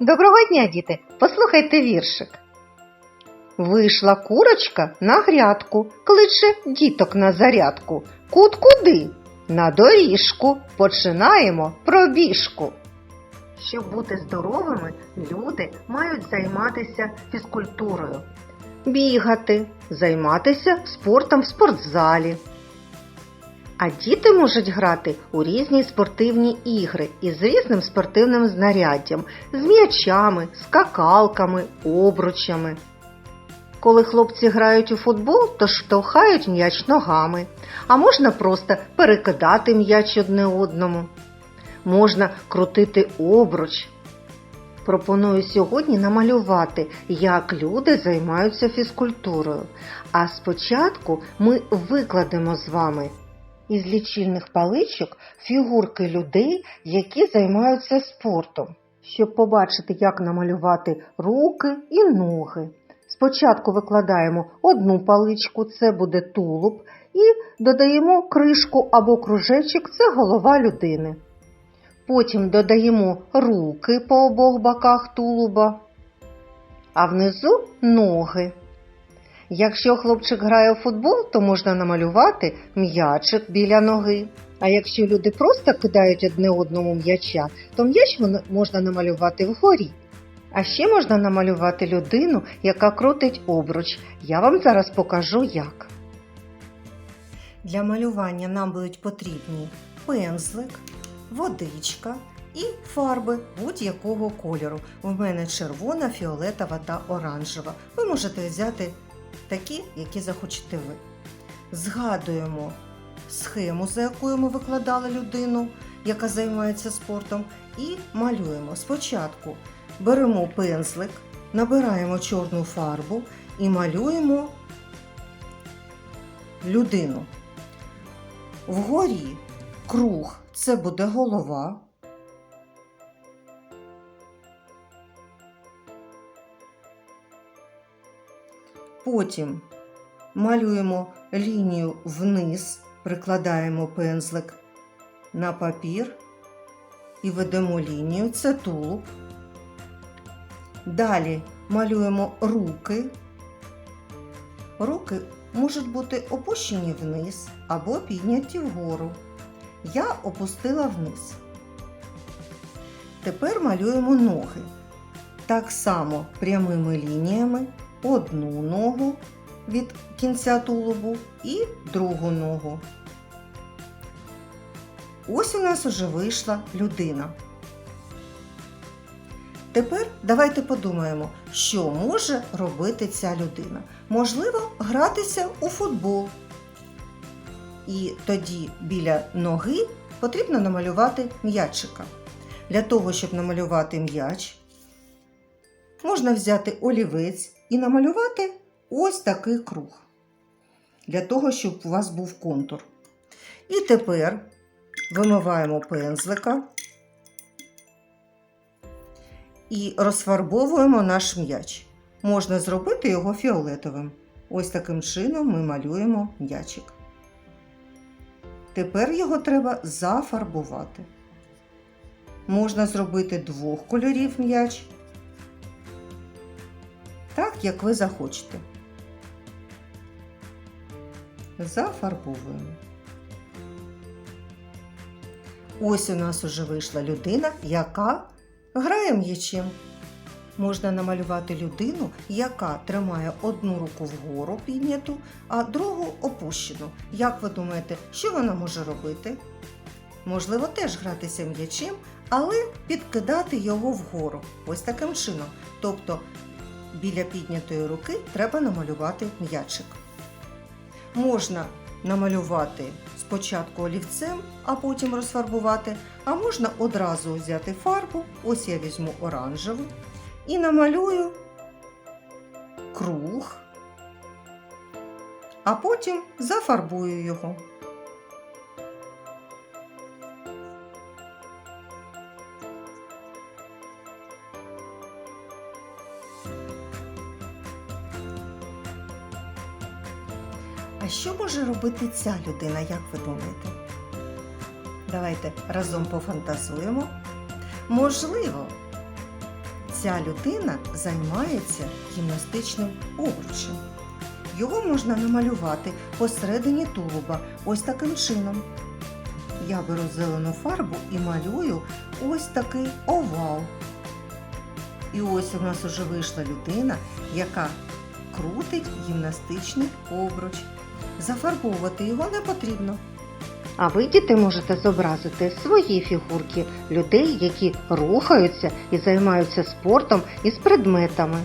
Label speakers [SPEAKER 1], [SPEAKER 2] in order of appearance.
[SPEAKER 1] Доброго дня, діти! Послухайте віршик. Вийшла курочка на грядку, кличе діток на зарядку. Кут куди? На доріжку. Починаємо пробіжку. Щоб бути здоровими, люди мають займатися фізкультурою, бігати, займатися спортом в спортзалі. А діти можуть грати у різні спортивні ігри із різним спортивним знаряддям, з м'ячами, скакалками, обручами. Коли хлопці грають у футбол, то штовхають м'яч ногами, а можна просто перекидати м'яч одне одному. Можна крутити обруч. Пропоную сьогодні намалювати, як люди займаються фізкультурою. А спочатку ми викладемо з вами із лічильних паличок фігурки людей, які займаються спортом, щоб побачити, як намалювати руки і ноги. Спочатку викладаємо одну паличку, це буде тулуб, і додаємо кришку або кружечок, це голова людини. Потім додаємо руки по обох боках тулуба, а внизу ноги. Якщо хлопчик грає у футбол, то можна намалювати м'ячик біля ноги. А якщо люди просто кидають одне одному м'яча, то м'яч можна намалювати вгорі. А ще можна намалювати людину, яка крутить обруч. Я вам зараз покажу як. Для малювання нам будуть потрібні пензлик, водичка і фарби будь-якого кольору. У мене червона, фіолетова та оранжева. Ви можете взяти такі, які захочете ви. Згадуємо схему, за якою ми викладали людину, яка займається спортом, і малюємо. Спочатку беремо пензлик, набираємо чорну фарбу і малюємо людину. Вгорі круг це буде голова. Потім малюємо лінію вниз, прикладаємо пензлик на папір і ведемо лінію, це тулуб. Далі малюємо руки. Руки можуть бути опущені вниз або підняті вгору. Я опустила вниз. Тепер малюємо ноги. Так само прямими лініями одну ногу від кінця тулубу і другу ногу. Ось у нас уже вийшла людина. Тепер давайте подумаємо, що може робити ця людина. Можливо, гратися у футбол. І тоді біля ноги потрібно намалювати м'ячика. Для того, щоб намалювати м'яч, можна взяти олівець і намалювати ось такий круг. Для того, щоб у вас був контур. І тепер вимиваємо пензлика і розфарбовуємо наш м'яч. Можна зробити його фіолетовим. Ось таким чином ми малюємо м'ячик. Тепер його треба зафарбувати. Можна зробити двох кольорів м'яч, так як ви захочете. Зафарбовуємо. Ось у нас уже вийшла людина, яка грає м'ячем. Можна намалювати людину, яка тримає одну руку вгору підняту, а другу опущену. Як ви думаєте, що вона може робити? Можливо, теж гратися м'ячем, але підкидати його вгору. Ось таким чином. Тобто біля піднятої руки треба намалювати м'ячик. Можна намалювати спочатку олівцем, а потім розфарбувати, а можна одразу взяти фарбу, ось я візьму оранжеву, і намалюю круг, а потім зафарбую його. А що може робити ця людина, як ви думаєте? Давайте разом пофантазуємо. Можливо, Ця людина займається гімнастичним обручем. Його можна намалювати посередині тулуба ось таким чином. Я беру зелену фарбу і малюю ось такий овал. І ось у нас уже вийшла людина, яка крутить гімнастичний обруч. Зафарбовувати його не потрібно. А ви, діти, можете зобразити свої фігурки людей, які рухаються і займаються спортом із предметами.